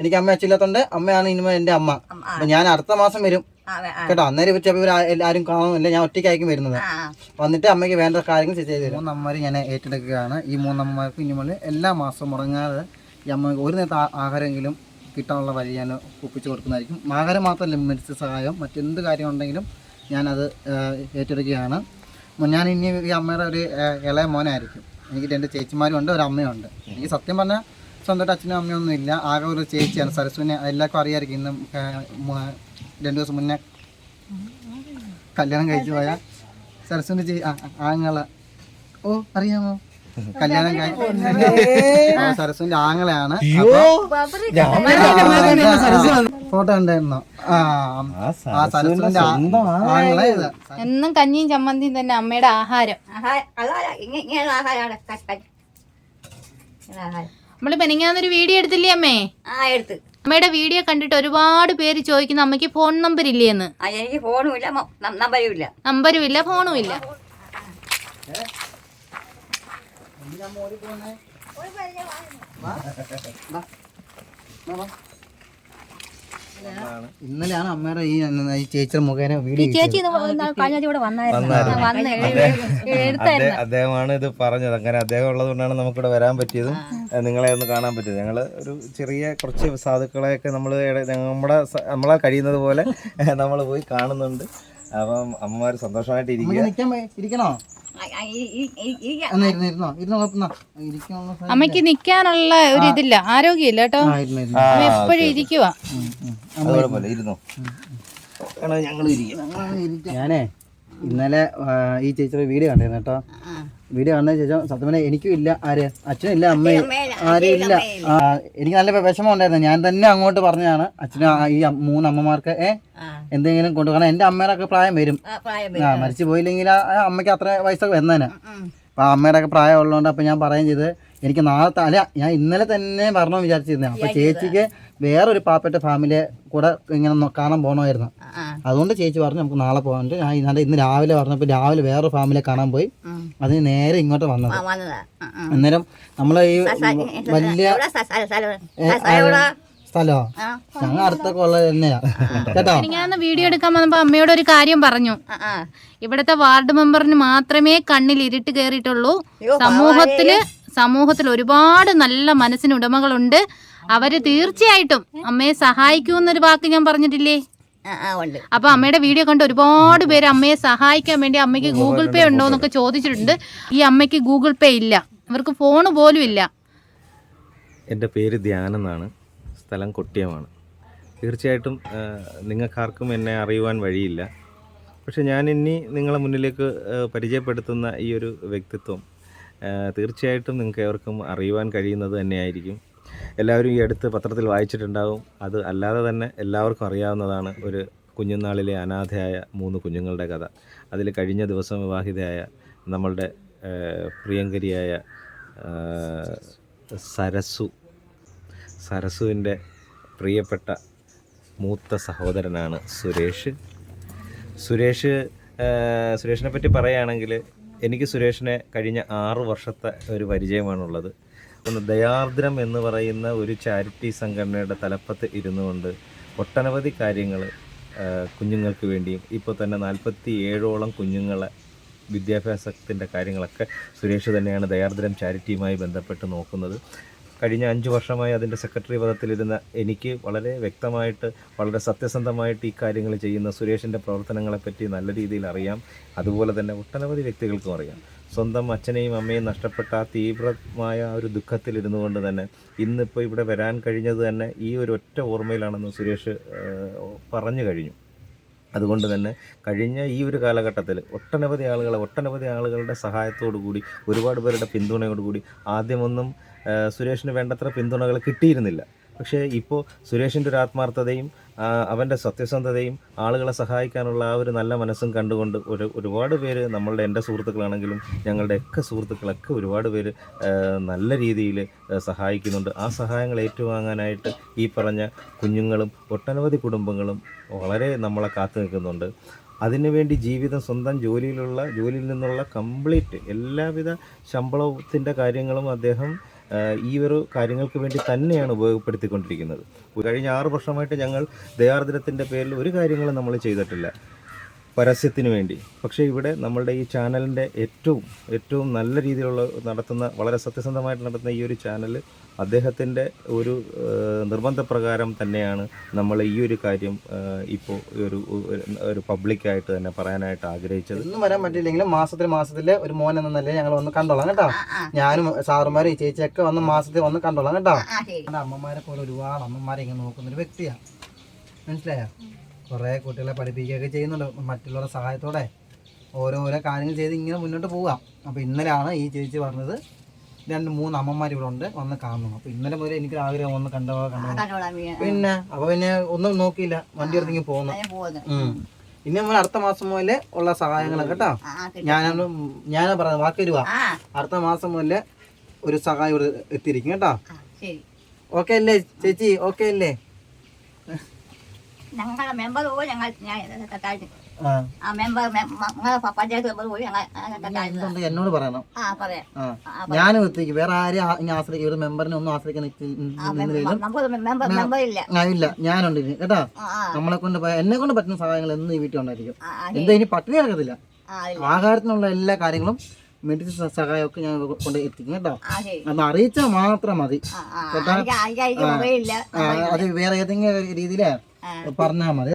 എനിക്ക് അമ്മ അച്ഛല്ലാത്തോണ്ട് അമ്മയാണ് ഇനിമ എന്റെ അമ്മ. അമ്മ, അപ്പൊ ഞാൻ അടുത്ത മാസം വരും. കേട്ടോ? അന്നേരം ഇവർ ചിലപ്പോൾ എല്ലാവരും കാണുന്നില്ല ഞാൻ ഒറ്റയ്ക്കായിരിക്കും വരുന്നത്. വന്നിട്ട് അമ്മയ്ക്ക് വേണ്ട കാര്യങ്ങൾ ചെയ്തു തരും മൂന്നമ്മമാർ ഞാൻ ഏറ്റെടുക്കുകയാണ്. ഈ മൂന്നമ്മമാർക്ക് ഇനി മുതൽ എല്ലാ മാസവും മുടങ്ങാതെ ഈ അമ്മ ഒരു നേരത്തെ ആഹാരമെങ്കിലും കിട്ടാനുള്ള വഴി ഞാൻ ഒപ്പിച്ചു കൊടുക്കുന്നതായിരിക്കും. ആഹാരം മാത്രമല്ല മെഡിസിൻ സഹായം മറ്റെന്ത് കാര്യം ഉണ്ടെങ്കിലും ഞാനത് ഏറ്റെടുക്കുകയാണ്. ഞാൻ ഇനി ഈ അമ്മയുടെ ഒരു ഇളയ മോനായിരിക്കും. എനിക്ക് രണ്ട് ചേച്ചിമാരും ഉണ്ട് ഒരു അമ്മയുണ്ട് എനിക്ക് സത്യം പറഞ്ഞാൽ സ്വന്തമായിട്ട് അച്ഛനും അമ്മയൊന്നും ഇല്ല. ആകെ ഒരു ചേച്ചിയാണ്. സരസ്വനെ എല്ലാവർക്കും അറിയാമായിരിക്കും ഇന്ന് രണ്ടു ദിവസം മുന്നേ കല്യാണം കഴിച്ചു പോയ സരസ്വന്റെ ചേ ആങ്ങള. ഓ അറിയാമോ? കല്യാണം കഴിഞ്ഞു സരസ്വന്റെ ആങ്ങളെയാണ്. ഫോട്ടോ ഉണ്ടായിരുന്നോ ആ ആ സരസ്വന്റെ ആങ്ങളെ ഇത്. എന്നും കഞ്ഞിയും ചമ്മന്തിയും തന്നെ അമ്മയുടെ ആഹാരം. ആഹാരം, ആഹാരമാണ്. ആഹാരം. നമ്മൾ പെനിങ്ങാന്നൊരു വീഡിയോ എടുത്തില്ലേ അമ്മേ? ആ എടുത്ത്. അമ്മയുടെ വീഡിയോ കണ്ടിട്ട് ഒരുപാട് പേര് ചോദിക്കുന്നു അമ്മയ്ക്ക് ഫോൺ നമ്പർ ഇല്ലേന്ന്? ആ എനിക്ക് ഫോണും ഇല്ല നമ്പരും ഇല്ല. നമ്പരും ഇല്ല ഫോണും ഇല്ല. ഇന്നലെയാണ്. അമ്മയുടെ ഈ ഈ ചേച്ചിയുടെ മുഖേന വീഡിയോ ചേച്ചി ഇവിടെ വന്നായിരുന്നു. വന്ന് അദ്ദേ- അദ്ദേഹമാണ് ഇത് പറഞ്ഞത്. അങ്ങനെ അദ്ദേഹം ഉള്ളതുകൊണ്ടാണ് നമുക്കിവിടെ വരാൻ പറ്റിയതും. നിങ്ങളെ ഒന്ന് കാണാൻ പറ്റിയത്. ഞങ്ങൾ ഒരു ചെറിയ കുറച്ച് സാധുക്കളെയൊക്കെ നമ്മൾ നമ്മുടെ നമ്മളെ കഴിയുന്നത് പോലെ നമ്മൾ പോയി കാണുന്നുണ്ട്. അപ്പം അമ്മമാർ സന്തോഷമായിട്ട് ഇരിക്കണോ? അമ്മയ്ക്ക് നിൽക്കാനുള്ള ഒരു ഇതില്ല ആരോഗ്യമില്ല കേട്ടോ. എപ്പോഴും ഇരിക്കുക ഞാനേ ഇന്നലെ ഈ ചേച്ചിയുടെ വീഡിയോ കണ്ടിരുന്നു കേട്ടോ. വീഡിയോ കാണുന്ന ശേഷം സത്യം പറഞ്ഞാൽ എനിക്കും ഇല്ല. ആര്? അച്ഛനും ഇല്ല അമ്മയും ആരും ഇല്ല. ആ, എനിക്ക് നല്ല വിഷമം ഉണ്ടായിരുന്നു. ഞാൻ തന്നെ അങ്ങോട്ട് പറഞ്ഞതാണ് അച്ഛനും ആ- ഈ അം- മൂന്ന് അമ്മമാർക്ക് ഏ? എന്തെങ്കിലും കൊണ്ടു കാരണം എന്റെ അമ്മയുടെ ഒക്കെ പ്രായം വരും. ആ, മരിച്ചു പോയില്ലെങ്കിൽ ആ ആ അമ്മയ്ക്ക് അത്ര വയസ്സൊക്കെ വന്നേനെ ഉം. അപ്പൊ അമ്മയുടെ ഒക്കെ പ്രായം ഉള്ളതുകൊണ്ട് അപ്പൊ ഞാൻ പറയുകയും ചെയ്ത് എനിക്ക് നാളെ അല്ല ഞാൻ ഇന്നലെ തന്നെ വരണമെന്ന് വിചാരിച്ചിരുന്നേ അപ്പൊ ചേച്ചിക്ക് വേറൊരു പാവപ്പെട്ട ഫാമിലിയെ കൂടെ ഇങ്ങനെ കാണാൻ പോകണമായിരുന്നു. അതുകൊണ്ട് ചേച്ചി പറഞ്ഞു നമുക്ക് നാളെ പോകാൻ ഞാൻ ഇന്നലെ ഇന്ന് രാവിലെ പറഞ്ഞപ്പോൾ രാവിലെ വേറൊരു ഫാമിലിയെ കാണാൻ പോയി. അതിന് നേരെ ഇങ്ങോട്ട് വന്നത്. അന്നേരം നമ്മളെ ഈ വലിയ സ്ഥലോ ഞങ്ങൾ അടുത്തൊക്കെ ഉള്ളത് തന്നെയാ. കേട്ടോ? ഞാൻ വീഡിയോ എടുക്കാൻ വന്നപ്പോ അമ്മയോട് ഒരു കാര്യം പറഞ്ഞു. ആ. വാർഡ് മെമ്പറിന് മാത്രമേ കണ്ണിൽ ഇരുട്ട് കയറിയിട്ടുള്ളൂ. സമൂഹത്തിൽ സമൂഹത്തിൽ ഒരുപാട് നല്ല മനസ്സിന് ഉടമകളുണ്ട്. അവർ തീർച്ചയായിട്ടും അമ്മയെ സഹായിക്കൂ എന്നൊരു വാക്ക് ഞാൻ പറഞ്ഞിട്ടില്ലേ? അപ്പൊ അമ്മയുടെ വീഡിയോ കണ്ട് ഒരുപാട് പേര് അമ്മയെ സഹായിക്കാൻ വേണ്ടി അമ്മയ്ക്ക് ഗൂഗിൾ പേ ഉണ്ടോ എന്നൊക്കെ ചോദിച്ചിട്ടുണ്ട്. ഈ അമ്മയ്ക്ക് ഗൂഗിൾ പേ ഇല്ല. ഇവർക്ക് ഫോണ് പോലും ഇല്ല. എന്റെ പേര് ധ്യാനം എന്നാണ്. സ്ഥലം കൊട്ടിയമാണ്. തീർച്ചയായിട്ടും നിങ്ങൾക്കാർക്കും എന്നെ അറിയുവാൻ വഴിയില്ല. പക്ഷെ ഞാൻ ഇനി നിങ്ങളെ മുന്നിലേക്ക് പരിചയപ്പെടുത്തുന്ന ഈ ഒരു വ്യക്തിത്വം തീർച്ചയായിട്ടും നിങ്ങൾക്ക് ഏവർക്കും അറിയുവാൻ കഴിയുന്നത് തന്നെയായിരിക്കും. എല്ലാവരും ഈ അടുത്ത് പത്രത്തിൽ വായിച്ചിട്ടുണ്ടാവും. അത് അല്ലാതെ തന്നെ എല്ലാവർക്കും അറിയാവുന്നതാണ് ഒരു കുഞ്ഞുനാളിലെ അനാഥയായ മൂന്ന് കുഞ്ഞുങ്ങളുടെ കഥ. അതിൽ കഴിഞ്ഞ ദിവസം വിവാഹിതയായ നമ്മളുടെ പ്രിയങ്കരിയായ സരസു സരസുവിന്റെ പ്രിയപ്പെട്ട മൂത്ത സഹോദരനാണ് സുരേഷ്. സുരേഷ് സുരേഷിനെ പറ്റി പറയുകയാണെങ്കിൽ എനിക്ക് സുരേഷിനെ കഴിഞ്ഞ ആറു വർഷത്തെ ഒരു പരിചയമാണുള്ളത്. ഒന്ന് ദയാർദ്രം എന്ന് പറയുന്ന ഒരു ചാരിറ്റി സംഘടനയുടെ തലപ്പത്ത് ഇരുന്നു കൊണ്ട് ഒട്ടനവധി കാര്യങ്ങൾ കുഞ്ഞുങ്ങൾക്ക് വേണ്ടിയും ഇപ്പോൾ തന്നെ നാൽപ്പത്തി ഏഴോളം കുഞ്ഞുങ്ങളെ വിദ്യാഭ്യാസത്തിന്റെ കാര്യങ്ങളൊക്കെ സുരേഷ് തന്നെയാണ് ദയാർദ്രം ചാരിറ്റിയുമായി ബന്ധപ്പെട്ട് നോക്കുന്നത്. കഴിഞ്ഞ അഞ്ച് വർഷമായി അതിന്റെ സെക്രട്ടറി പദത്തിലിരുന്ന എനിക്ക് വളരെ വ്യക്തമായിട്ട് വളരെ സത്യസന്ധമായിട്ട് ഈ കാര്യങ്ങൾ ചെയ്യുന്ന സുരേഷിന്റെ പ്രവർത്തനങ്ങളെപ്പറ്റി നല്ല രീതിയിൽ അറിയാം. അതുപോലെ തന്നെ ഒട്ടനവധി വ്യക്തികൾക്കും അറിയാം. സ്വന്തം അച്ഛനെയും അമ്മയും നഷ്ടപ്പെട്ട ആ തീവ്രമായ ഒരു ദുഃഖത്തിലിരുന്നു കൊണ്ട് തന്നെ ഇന്നിപ്പോൾ ഇവിടെ വരാൻ കഴിഞ്ഞത് തന്നെ ഈ ഒരു ഒറ്റ ഓർമ്മയിലാണെന്ന് സുരേഷ് പറഞ്ഞു കഴിഞ്ഞു. അതുകൊണ്ട് തന്നെ കഴിഞ്ഞ ഈ ഒരു കാലഘട്ടത്തിൽ ഒട്ടനവധി ആളുകളെ ഒട്ടനവധി ആളുകളുടെ സഹായത്തോടു കൂടി ഒരുപാട് പേരുടെ പിന്തുണയോടുകൂടി ആദ്യമൊന്നും സുരേഷിന് വേണ്ടത്ര പിന്തുണകൾ കിട്ടിയിരുന്നില്ല. പക്ഷേ ഇപ്പോൾ സുരേഷിന്റെ ഒരു ആത്മാർത്ഥതയും അവന്റെ സത്യസന്ധതയും ആളുകളെ സഹായിക്കാനുള്ള ആ ഒരു നല്ല മനസ്സും കണ്ടുകൊണ്ട് ഒരു ഒരുപാട് പേര് നമ്മളുടെ എന്റെ സുഹൃത്തുക്കളാണെങ്കിലും ഞങ്ങളുടെ ഒക്കെ സുഹൃത്തുക്കളൊക്കെ ഒരുപാട് പേര് നല്ല രീതിയിൽ സഹായിക്കുന്നുണ്ട്. ആ സഹായങ്ങൾ ഏറ്റുവാങ്ങാനായിട്ട് ഈ പറഞ്ഞ കുഞ്ഞുങ്ങളും ഒട്ടനവധി കുടുംബങ്ങളും വളരെ നമ്മളെ കാത്തു നിൽക്കുന്നുണ്ട്. അതിനുവേണ്ടി ജീവിതം സ്വന്തം ജോലിയിലുള്ള ജോലിയിൽ നിന്നുള്ള കംപ്ലീറ്റ് എല്ലാവിധ ശമ്പളത്തിന്റെ കാര്യങ്ങളും അദ്ദേഹം ഈ ഒരു കാര്യങ്ങൾക്ക് വേണ്ടി തന്നെയാണ് ഉപയോഗപ്പെടുത്തിക്കൊണ്ടിരിക്കുന്നത്. കഴിഞ്ഞ ആറ് വർഷമായിട്ട് ഞങ്ങൾ ദയാർദ്രത്തിന്റെ പേരിൽ ഒരു കാര്യങ്ങളും നമ്മൾ ചെയ്തിട്ടില്ല. പരസ്യത്തിന് വേണ്ടി. പക്ഷേ ഇവിടെ നമ്മളുടെ ഈ ചാനലിന്റെ ഏറ്റവും ഏറ്റവും നല്ല രീതിയിലുള്ള നടത്തുന്ന വളരെ സത്യസന്ധമായിട്ട് നടത്തുന്ന ഈ ഒരു ചാനൽ അദ്ദേഹത്തിന്റെ ഒരു നിർബന്ധപ്രകാരം തന്നെയാണ് നമ്മൾ ഈ ഒരു കാര്യം ഇപ്പോൾ ഒരു ഒരു- പബ്ലിക്കായിട്ട് തന്നെ പറയാനായിട്ട് ആഗ്രഹിച്ചത്. ഒന്നും വരാൻ പറ്റില്ലെങ്കിലും മാസത്തിൽ മാസത്തിൽ ഒരു മോൻ എന്ന നിലയിൽ ഞങ്ങൾ വന്ന് കണ്ടോളാം കേട്ടോ. ഞാനും സാറുമാരും ഈ ചേച്ചിയൊക്കെ വന്ന് മാസത്തിൽ വന്ന് കണ്ടോളാം കേട്ടോ. അമ്മമാരെ പോലെ ഒരുപാട് അമ്മമാരെ ഇങ്ങനെ നോക്കുന്ന ഒരു വ്യക്തിയാണ്. മനസ്സിലായോ? കുറേ കുട്ടികളെ പഠിപ്പിക്കുകയൊക്കെ ചെയ്യുന്നുണ്ട്. മറ്റുള്ളവരുടെ സഹായത്തോടെ ഓരോരോ കാര്യങ്ങൾ ചെയ്ത് ഇങ്ങനെ മുന്നോട്ട് പോവാം അപ്പോൾ ഇന്നലെയാണ് ഈ ചേച്ചി പറഞ്ഞത് രണ്ട് മൂന്ന് അമ്മമാർ ഇവിടെ ഉണ്ട് വന്ന് കാണണം. അപ്പോൾ ഇന്നലെ മുതൽ എനിക്ക് ആഗ്രഹം ഒന്ന് കണ്ടോ കണ്ടോ പിന്നെ അപ്പോൾ പിന്നെ ഒന്നും നോക്കിയില്ല വണ്ടി എടുത്തെങ്കിൽ പോകുന്നു ഇനി നമ്മൾ അടുത്ത മാസം മുതലേ ഉള്ള സഹായങ്ങൾ കേട്ടോ. ഞാൻ ഞാൻ പറഞ്ഞത് വാക്ക് വരുവാ അടുത്ത മാസം മുതലേ ഒരു സഹായം ഇവിടെ എത്തിയിരിക്കും കേട്ടോ. ഓക്കെ അല്ലേ ചേച്ചി? ഓക്കെ അല്ലേ? ഞങ്ങളുടെ മെമ്പർ പോയി ഞങ്ങൾ ആ. മെമ്പർ പഞ്ചായത്ത് മെമ്പർ പോയി ഞങ്ങൾ എന്നോട് പറയണം. ആ പറയാം. ഞാനും എത്തിക്കും വേറെ ആരെയും ആശ്രയിക്കും ഒരു മെമ്പറിനെ ഒന്നും ആശ്രയിക്കാൻ നിൽക്കി- ആ നിന്നില്ലെങ്കിലും നമുക്ക് മെമ്പർ മെമ്പർ ഇല്ല. ആ ഇല്ല. ഞാനുണ്ട് ഇനി. കേട്ടോ? നമ്മളെ കൊണ്ട് എന്നെ കൊണ്ട് പറ്റുന്ന സഹായങ്ങൾ എന്നും ഈ വീട്ടിൽ ഉണ്ടായിരിക്കും. എന്താ ഇനി പട്ടിണി നടക്കത്തില്ല ആ ആഹാരത്തിനുള്ള എല്ലാ കാര്യങ്ങളും മെഡിസിൻ സഹായമൊക്കെ ഞാൻ കൊണ്ട് എത്തിക്കും കേട്ടോ. അത്. അന്ന് അറിയിച്ചാൽ മാത്രം മതി. കേട്ടോ? അത് വേറെ ഏതെങ്കിലും രീതിയിൽ ആ. പറഞ്ഞാൽ മതി.